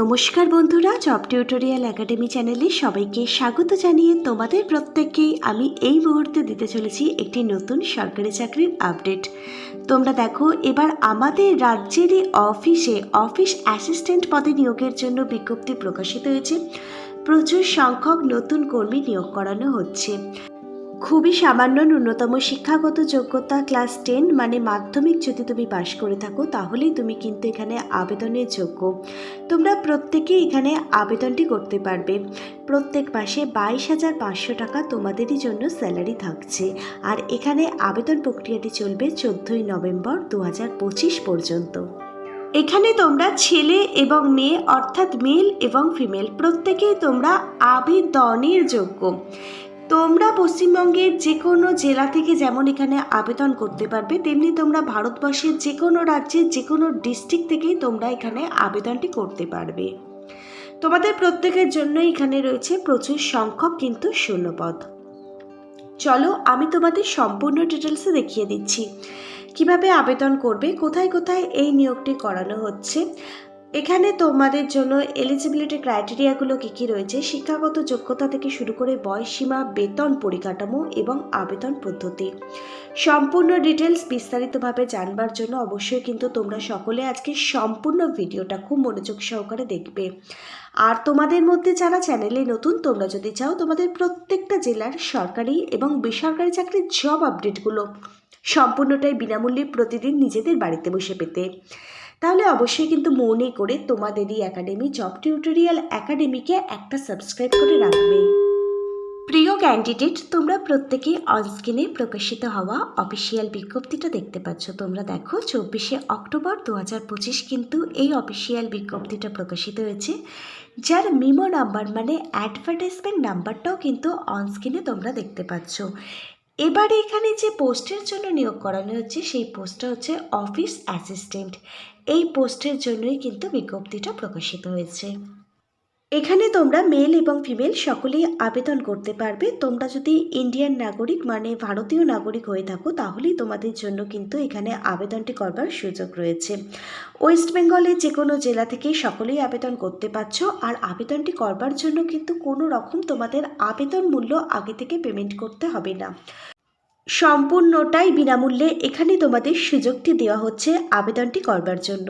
নমস্কার বন্ধুরা job tutorial academy চ্যানেলে সবাইকে স্বাগত জানিয়ে তোমাদের প্রত্যেককেই আমি এই মুহূর্তে দিতে চলেছি একটি নতুন সরকারি চাকরির আপডেট তোমরা দেখো, এবার আমাদের রাজ্যেরই অফিসে অফিস অ্যাসিস্ট্যান্ট পদে নিয়োগের জন্য বিজ্ঞপ্তি প্রকাশিত হয়েছে। প্রচুর সংখ্যক নতুন কর্মী নিয়োগ করানো হচ্ছে। খুবই সামান্য ন্যূনতম শিক্ষাগত যোগ্যতা ক্লাস টেন মানে মাধ্যমিক যদি তুমি পাশ করে থাকো, তাহলেই তুমি কিন্তু এখানে আবেদনের যোগ্য। তোমরা প্রত্যেকেই এখানে আবেদনটি করতে পারবে। প্রত্যেক মাসে বাইশ হাজার পাঁচশো টাকা তোমাদেরই জন্য স্যালারি থাকছে। আর এখানে আবেদন প্রক্রিয়াটি চলবে চোদ্দোই নভেম্বর দু হাজার পঁচিশ পর্যন্ত। এখানে তোমরা ছেলে এবং মেয়ে অর্থাৎ মেল এবং ফিমেল প্রত্যেকেই তোমরা আবেদনের যোগ্য। তোমরা পশ্চিমবঙ্গের যে কোনো জেলা থেকে যেমন এখানে আবেদন করতে পারবে, তেমনি তোমরা ভারতবর্ষের যে কোনো রাজ্যের যে কোনো ডিস্ট্রিক্ট থেকেই তোমরা এখানে আবেদনটি করতে পারবে। তোমাদের প্রত্যেকের জন্য এখানে রয়েছে প্রচুর সংখ্যক কিন্তু শূন্যপদ। চলো আমি তোমাদের সম্পূর্ণ ডিটেলসে দেখিয়ে দিচ্ছি। কীভাবে আবেদন করবে, কোথায় কোথায় এই নিয়োগটি করানো হচ্ছে এখানে তোমাদের জন্য এলিজিবিলিটি ক্রাইটেরিয়াগুলো কী কী রয়েছে? শিক্ষাগত যোগ্যতা থেকে শুরু করে বয়সীমা বেতন পরিকাঠামো এবং আবেদন পদ্ধতি। সম্পূর্ণ ডিটেলস বিস্তারিতভাবে জানবার জন্য অবশ্যই কিন্তু তোমরা সকলে আজকে সম্পূর্ণ ভিডিওটা খুব মনোযোগ সহকারে দেখবে। আর তোমাদের মধ্যে যারা চ্যানেলে নতুন, তোমরা যদি চাও তোমাদের প্রত্যেকটা জেলার সরকারি এবং বেসরকারি চাকরির জব আপডেটগুলো সম্পূর্ণটাই বিনামূল্যে প্রতিদিন নিজেদের বাড়িতে বসে পেতে। তাহলে অবশ্যই কিন্তু মনে করে তোমাদেরই একাডেমি জব টিউটোরিয়াল একাডেমিকে একটা সাবস্ক্রাইব করে রাখবে। প্রিয় ক্যান্ডিডেট তোমরা প্রত্যেকে অনস্ক্রিনে প্রকাশিত হওয়া অফিসিয়াল বিজ্ঞপ্তিটা দেখতে পাচ্ছ। তোমরা দেখো, চব্বিশে অক্টোবর দু হাজার পঁচিশ কিন্তু এই অফিসিয়াল বিজ্ঞপ্তিটা প্রকাশিত হয়েছে, যার মিমো নাম্বার মানে অ্যাডভার্টাইজমেন্ট নাম্বারটাও কিন্তু অনস্ক্রিনে তোমরা দেখতে পাচ্ছ। এবারে এখানে যে পোস্টের জন্য নিয়োগ করানো হচ্ছে, সেই পোস্টটা হচ্ছে অফিস অ্যাসিস্ট্যান্ট। এই পোস্টের জন্যই কিন্তু বিজ্ঞপ্তিটা প্রকাশিত হয়েছে। এখানে তোমরা মেল এবং ফিমেল সকলেই আবেদন করতে পারবে। তোমরা যদি ইন্ডিয়ান নাগরিক মানে ভারতীয় নাগরিক হয়ে থাকো, তাহলেই তোমাদের জন্য কিন্তু এখানে আবেদনটি করবার সুযোগ রয়েছে। ওয়েস্ট বেঙ্গলের যে কোনো জেলা থেকে সকলেই আবেদন করতে পারছ, আর আবেদনটি করবার জন্য কিন্তু কোনো রকম তোমাদের আবেদন মূল্য আগে থেকে পেমেন্ট করতে হবে না। সম্পূর্ণটাই বিনামূল্যে এখানে তোমাদের সুযোগটি দেওয়া হচ্ছে আবেদনটি করবার জন্য।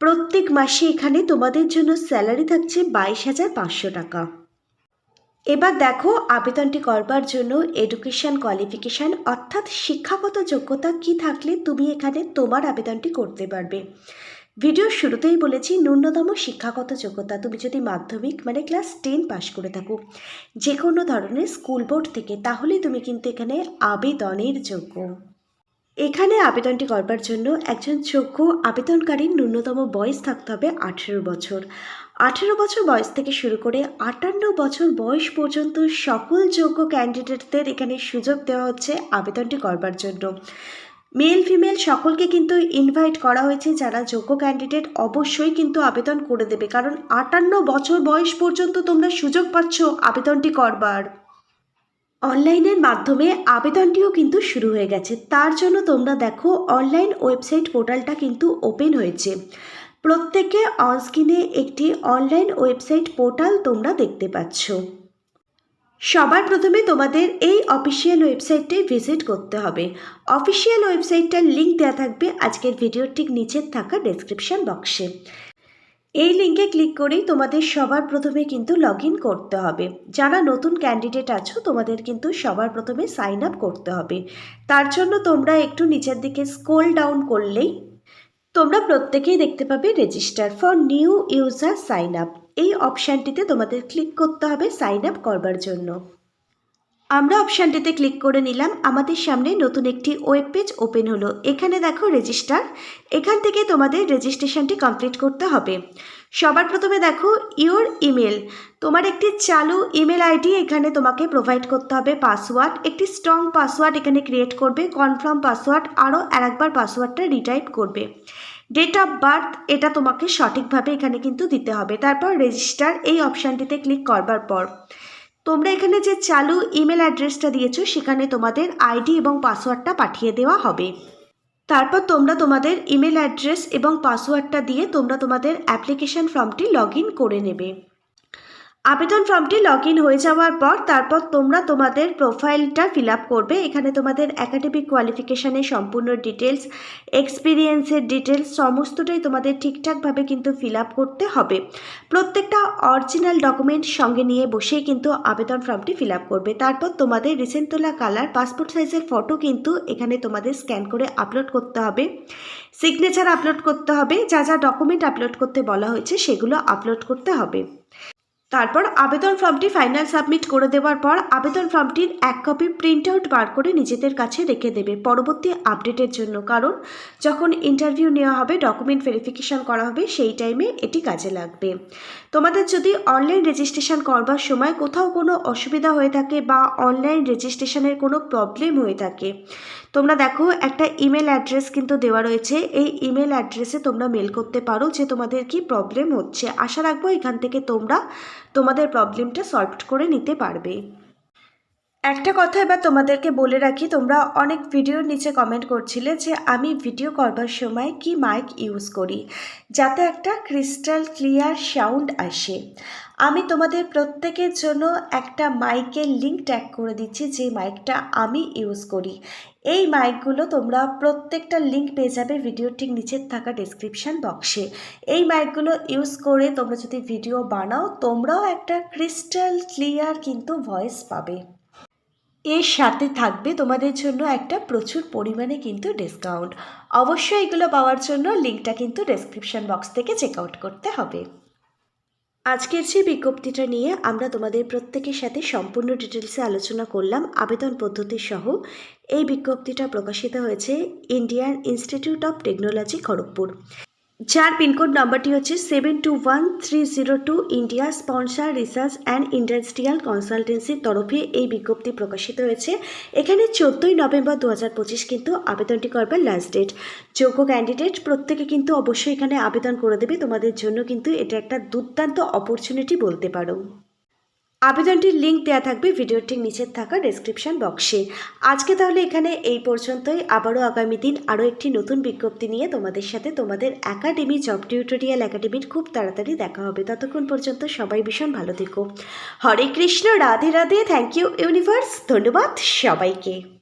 প্রত্যেক মাসে এখানে তোমাদের জন্য স্যালারি থাকছে বাইশ হাজার পাঁচশো টাকা। এবার দেখো আবেদনটি করবার জন্য এডুকেশন কোয়ালিফিকেশান অর্থাৎ শিক্ষাগত যোগ্যতা কি থাকলে তুমি এখানে তোমার আবেদনটি করতে পারবে। ভিডিও শুরুতেই বলেছি, ন্যূনতম শিক্ষাগত যোগ্যতা তুমি যদি মাধ্যমিক মানে ক্লাস টেন পাশ করে থাকো যে কোনো ধরনের স্কুল বোর্ড থেকে, তাহলেই তুমি কিন্তু এখানে আবেদনের যোগ্য। এখানে আবেদনটি করবার জন্য একজন যোগ্য আবেদনকারীর ন্যূনতম বয়স থাকতে হবে আঠেরো বছর। আঠেরো বছর বয়স থেকে শুরু করে আটান্ন বছর বয়স পর্যন্ত সকল যোগ্য ক্যান্ডিডেটদের এখানে সুযোগ দেওয়া হচ্ছে আবেদনটি করবার জন্য। মেল, ফিমেল সকলকে কিন্তু ইনভাইট করা হয়েছে। যারা যোগ্য ক্যান্ডিডেট অবশ্যই কিন্তু আবেদন করে দেবে। কারণ আটান্ন বছর বয়স পর্যন্ত তোমরা সুযোগ পাচ্ছ আবেদনটি করবার। অনলাইনের মাধ্যমে আবেদনটিও কিন্তু শুরু হয়ে গেছে। তার জন্য তোমরা দেখো, অনলাইন ওয়েবসাইট পোর্টালটা কিন্তু ওপেন হয়েছে। প্রত্যেকে অনস্ক্রিনে একটি অনলাইন ওয়েবসাইট পোর্টাল তোমরা দেখতে পাচ্ছ। সবার প্রথমে তোমাদের এই অফিসিয়াল ওয়েবসাইটটাই ভিজিট করতে হবে। অফিসিয়াল ওয়েবসাইটটার লিঙ্ক দেওয়া থাকবে আজকের ভিডিওর ঠিক নিচের থাকা ডেসক্রিপশন বক্সে। এই লিঙ্কে ক্লিক করেই তোমাদের সবার প্রথমে কিন্তু লগ করতে হবে। যারা নতুন ক্যান্ডিডেট আছো, তোমাদের কিন্তু সবার প্রথমে সাইন আপ করতে হবে। তার জন্য তোমরা একটু নিচের দিকে স্কোল ডাউন করলেই তোমরা প্রত্যেকেই দেখতে পাবে register for new user sign up এই অপশানটিতে তোমাদের ক্লিক করতে হবে সাইন আপ করবার জন্য। আমরা অপশানটিতে ক্লিক করে নিলাম। আমাদের সামনে নতুন একটি ওয়েব পেজ ওপেন হলো। এখানে দেখো রেজিস্টার। এখান থেকে তোমাদের রেজিস্ট্রেশনটি কমপ্লিট করতে হবে। সবার প্রথমে দেখো ইওর ইমেল। তোমার একটি চালু ইমেল আইডি এখানে তোমাকে প্রোভাইড করতে হবে পাসওয়ার্ড একটি স্ট্রং পাসওয়ার্ড এখানে ক্রিয়েট করবে কনফার্ম পাসওয়ার্ড আরও আরেকবার পাসওয়ার্ডটা রিটাইপ করবে। ডেট অফ বার্থ এটা তোমাকে সঠিকভাবে এখানে কিন্তু দিতে হবে। তারপর রেজিস্টার এই অপশানটিতে ক্লিক করবার পর। তোমরা এখানে যে চালু ইমেল অ্যাড্রেসটা দিয়েছ, সেখানে তোমাদের আইডি এবং পাসওয়ার্ডটা পাঠিয়ে দেওয়া হবে। তারপর তোমরা তোমাদের ইমেল অ্যাড্রেস এবং পাসওয়ার্ডটা দিয়ে তোমরা তোমাদের অ্যাপ্লিকেশান ফর্মটি লগ করে নেবে। আবেদন ফর্মটি লগ ইন হয়ে যাওয়ার পর তারপর তোমরা তোমাদের প্রোফাইলটা ফিল আপ করবে। এখানে তোমাদের একাডেমিক কোয়ালিফিকেশানের সম্পূর্ণ ডিটেলস এক্সপিরিয়েন্সের ডিটেলস সমস্তটাই তোমাদের ঠিকঠাকভাবে কিন্তু ফিল আপ করতে হবে। প্রত্যেকটা অরিজিনাল ডকুমেন্ট সঙ্গে নিয়ে বসেই কিন্তু আবেদন ফর্মটি ফিল আপ করবে। তারপর তোমাদের রিসেন্ট তোলা কালার পাসপোর্ট সাইজের ফটো কিন্তু এখানে তোমাদের স্ক্যান করে আপলোড করতে হবে। সিগনেচার আপলোড করতে হবে। যা যা ডকুমেন্ট আপলোড করতে বলা হয়েছে সেগুলো আপলোড করতে হবে। তারপর আবেদন ফর্মটি ফাইনাল সাবমিট করে দেওয়ার পর আবেদন ফর্মটির এক কপি প্রিন্ট আউট বার করে নিজেদের কাছে রেখে দেবে পরবর্তী আপডেটের জন্য। কারণ যখন ইন্টারভিউ নেওয়া হবে, ডকুমেন্ট ভেরিফিকেশন করা হবে, সেই টাইমে এটি কাজে লাগবে। তোমাদের যদি অনলাইন রেজিস্ট্রেশন করবার সময় কোথাও কোনো অসুবিধা হয়ে থাকে বা অনলাইন রেজিস্ট্রেশনের কোনো প্রবলেম হয়ে থাকে, তোমরা দেখো একটা ইমেল অ্যাড্রেস কিন্তু দেওয়া রয়েছে। এই ইমেল অ্যাড্রেসে তোমরা মেল করতে পারো যে তোমাদের কি প্রবলেম হচ্ছে। আশা রাখব এখান থেকে তোমরা তোমাদের প্রবলেমটা সলভ করে নিতে পারবে। একটা কথা এবার তোমাদেরকে বলে রাখি, তোমরা অনেক ভিডিওর নিচে কমেন্ট করছিলে যে আমি ভিডিও করবার সময় কি মাইক ইউজ করি, যাতে একটা ক্রিস্টাল ক্লিয়ার সাউন্ড আসে। আমি তোমাদের প্রত্যেকের জন্য একটা মাইকের লিঙ্ক ট্যাগ করে দিচ্ছি, যে মাইকটা আমি ইউজ করি। এই মাইকগুলো তোমরা প্রত্যেকটা লিঙ্ক পেয়ে যাবে ভিডিওর ঠিক নিচের থাকা ডেসক্রিপশান বক্সে এই মাইকগুলো ইউজ করে তোমরা যদি ভিডিও বানাও, তোমরাও একটা ক্রিস্টাল ক্লিয়ার কিন্তু ভয়েস পাবে। এর সাথে থাকবে তোমাদের জন্য একটা প্রচুর পরিমাণে কিন্তু ডিসকাউন্ট অবশ্যই এগুলো পাওয়ার জন্য লিঙ্কটা কিন্তু ডেসক্রিপশন বক্স থেকে চেক আউট করতে হবে। আজকের যে বিজ্ঞপ্তিটা নিয়ে আমরা তোমাদের প্রত্যেকের সাথে সম্পূর্ণ ডিটেলসে আলোচনা করলাম, আবেদন পদ্ধতি সহ, এই বিজ্ঞপ্তিটা প্রকাশিত হয়েছে Indian Institute of Technology Kharagpur যার পিনকোড নম্বরটি হচ্ছে seven two one three zero two India sponsored research and industrial কনসালটেন্সির তরফে এই বিজ্ঞপ্তি প্রকাশিত হয়েছে। এখানে চোদ্দোই নভেম্বর দু হাজার পঁচিশ কিন্তু আবেদনটি করবার লাস্ট ডেট যোগ্য ক্যান্ডিডেট প্রত্যেকে কিন্তু অবশ্যই এখানে আবেদন করে দেবে। তোমাদের জন্য কিন্তু এটা একটা দুর্দান্ত অপরচুনিটি বলতে পারো। আবেদনটির লিঙ্ক দেওয়া থাকবে ভিডিওটির নিচে নিচের থাকা ডেসক্রিপশন বক্সে আজকে তাহলে এখানে এই পর্যন্তই। আবারও আগামী দিন আরও একটি নতুন বিজ্ঞপ্তি নিয়ে তোমাদের সাথে তোমাদের একাডেমি জব টিউটোরিয়াল একাডেমির খুব তাড়াতাড়ি দেখা হবে। ততক্ষণ পর্যন্ত সবাই ভীষণ ভালো থেকো। Hare Krishna, Radhe Radhe. Thank you universe ধন্যবাদ সবাইকে।